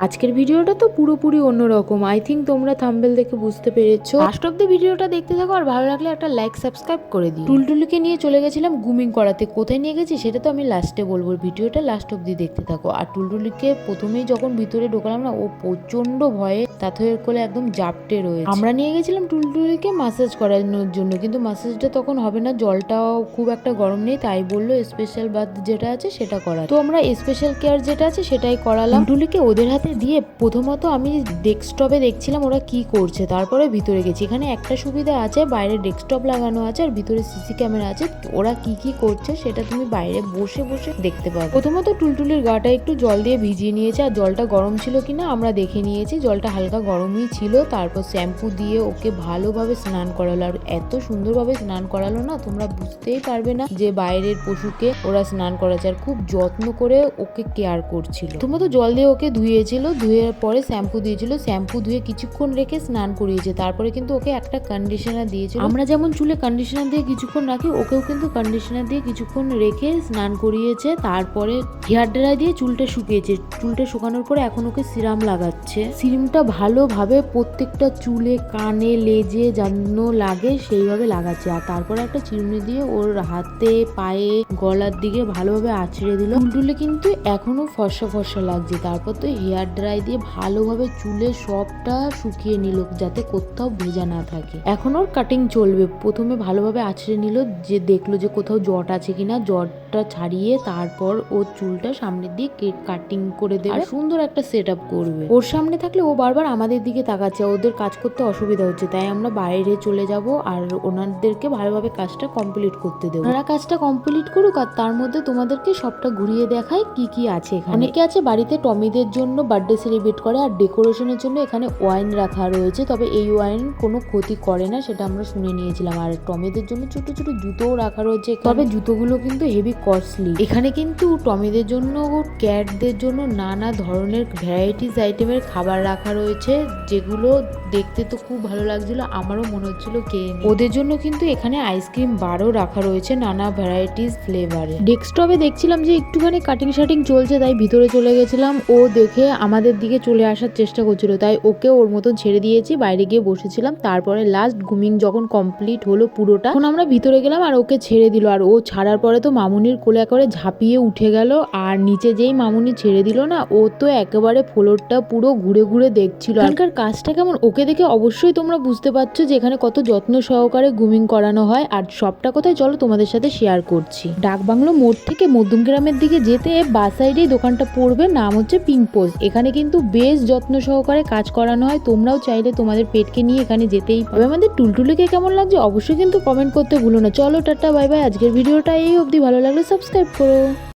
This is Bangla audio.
আজকের ভিডিওটা তো পুরোপুরি অন্যরকম। আই থিঙ্ক তোমরা থাম্বেল দেখে বুঝতে পেরেছ। লাস্ট অফ দ্য ভিডিওটা দেখতে থাকো আর ভালো লাগলে একটা লাইক সাবস্ক্রাইব করে দিই টুলটুলিকে নিয়ে চলে গেছিলাম গুমিং করাতে। কোথায় নিয়ে গেছি সেটা তো আমি লাস্টে বলব। ভিডিওটা লাস্ট অব্দি দেখতে থাকো। আর টুলটুলিকে প্রথমেই যখন ভিতরে ঢোকালাম না, ও প্রচণ্ড ভয়ে তাথয়ের কোলে একদম জাপটে রয়েছে। আমরা নিয়ে গেছিলাম টুলটুলিকে মাসাজ করানোর জন্য। কিন্তু মাসাজটা তখন হবে না, জলটাও খুব একটা গরম নেই, তাই বলল স্পেশাল বাদ যেটা আছে সেটা করা তো আমরা স্পেশাল কেয়ার যেটা আছে সেটাই করালাম। টুলটুলিকে ওদের হাতে দিয়ে প্রথমত আমি ডেস্কটপে দেখছিলাম ওরা কি করছে, তারপরে ভিতরে গেছি। এখানে একটা সুবিধা আছে, বাইরে ডেস্কটপ লাগানো আছে আর ভিতরে সিসি ক্যামেরা আছে। ওরা কি কি করছে সেটা তুমি বাইরে বসে বসে দেখতে পাবে প্রথমত টুলটুলির গাটা একটু জল দিয়ে ভিজিয়ে নিয়েছে আর জলটা গরম ছিল কিনা আমরা দেখে নিয়েছি। জলটা হালকা গরমই ছিল, তারপর শ্যাম্পু দিয়ে ওকে ভালোভাবে স্নান করালো। আর এত সুন্দরভাবে স্নান করালো না, তোমরা বুঝতেই পারবে না যে বাইরের পশুকে ওরা স্নান করাচ্ছে। আর খুব যত্ন করে ওকে কেয়ার করছিল। প্রথমত জল দিয়ে ওকে ধুয়েছিল ধুয়ে পরে শ্যাম্পু দিয়েছিল, শ্যাম্পু ধুয়ে কিছুক্ষণ রেখে স্নান করিয়েছে। তারপরে কিন্তু ওকে একটা কন্ডিশনার দিয়েছিল। আমরা যেমন চুলে কন্ডিশনার দিয়ে কিছুক্ষণ রাখি, ওকেও কিন্তু কন্ডিশনার দিয়ে কিছুক্ষণ রেখে স্নান করিয়েছে। তারপরে হেয়ার ড্রাই দিয়ে চুলটা শুকিয়েছে। চুলটা শুকানোর পরে এখন ওকে সিরাম লাগাচ্ছে। সিরামটা ভালোভাবে প্রত্যেকটা চুলে, কানে, লেজে যেন লাগে, সেইভাবে লাগাচ্ছে। আর তারপরে একটা চিরুনি দিয়ে ওর হাতে, পায়ে, গলার দিকে ভালোভাবে আছড়ে দিল। টুলটুলে কিন্তু এখনও ফর্সা ফর্সা লাগছে। তারপর তো হেয়ার ড্রাই দিয়ে ভালোভাবে চুলে সবটা শুকিয়ে নিল যাতে কোথাও ভেজা না থাকে। এখন ওর কাটিং চলবে। প্রথমে ভালোভাবে আছড়ে নিল, যে দেখল যে কোথাও জট আছে কিনা, জটটা ছাড়িয়ে তারপর ওর চুলটা সামনের দিয়ে কাটিং করে দেবে। সুন্দর একটা সেট আপ করবে। ওর সামনে থাকলে ও বারবার আমাদের দিকে তাকাচ্ছে। ওদের কাজ করতে অসুবিধা হচ্ছে, তাই আমরা বাইরে চলে যাব আর ওনাদেরকে ভালোভাবে কাজটা কমপ্লিট করতে দেবো। ওনারা কাজটা কমপ্লিট করুক আর তার মধ্যে তোমাদেরকে সবটা ঘুরিয়ে দেখায় কি কি আছে অনেকে আছে বাড়িতে টমিদের জন্য বার্থডে সেলিব্রেট করে আর ডেকোরেশনের জন্য এখানে ওয়াইন রাখা রয়েছে। তবে এই ওয়াইন কোনো ক্ষতি করে না সেটা আমরা শুনে নিয়েছিলাম। আর টমিদের জন্য ছোট ছোট জুতোও রাখা রয়েছে তবে জুতোগুলো কিন্তু হেভি কস্টলি এখানে কিন্তু টমিদের জন্য ক্যাটদের জন্য নানা ধরনের ভ্যারাইটিস আইটেমের খাবার রাখা রয়েছে যেগুলো দেখতে তো খুব ভালো লাগছিল আমারও মনে হচ্ছিল কে ওদের জন্য কিন্তু এখানে আইসক্রিম বারও রাখা রয়েছে নানা ভ্যারাইটিস ফ্লেভারে ডেস্কটপে দেখছিলাম যে একটুখানি কাটিং শাটিং চলছে তাই ভিতরে চলে গেছিলাম। ও দেখে আমাদের দিকে চলে আসার চেষ্টা করছিল, তাই ওকে ওর মতন ছেড়ে দিয়েছি, বাইরে গিয়ে বসেছিলাম, তারপরে লাস্ট ঘুমিং যখন কমপ্লিট হলো পুরোটা, তখন আমরা ভিতরে গেলাম আর ওকে ছেড়ে দিল, আর ও ছাড়ার পরে তো মামুনির কোলে করে ঝাঁপিয়ে উঠে গেল, আর নিচে যেই মামুনি ছেড়ে দিল না, ও তো একেবারে ফ্লোরটা পুরো ঘুরে ঘুরে দেখছিল এখানকার কাজটা কেমন? ওকে দেখে অবশ্যই তোমরা বুঝতে পারছ যে এখানে কত যত্ন সহকারে গ্রুমিং করানো হয়, আর সবটা কোথায় চলো তোমাদের সাথে শেয়ার করছি। ডাকবাংলো মোড় থেকে মধ্যম গ্রামের দিকে যেতে বাস সাইডেই দোকানটা পড়বে, নাম হচ্ছে পিঙ্ক পোস্ট এখানে কিন্তু বেশ যত্ন সহকারে কাজ করানো হয়। তোমরাও চাইলে তোমাদের পেটকে নিয়ে এখানে যেতেই পারবে আমাদের টুলটুলিকে কেমন লাগছে অবশ্যই কিন্তু কমেন্ট করতে ভুলো না। চলো, টাটা বাই বাই আজকের ভিডিওটা এই অবধি। ভালো লাগলে সাবস্ক্রাইব করো।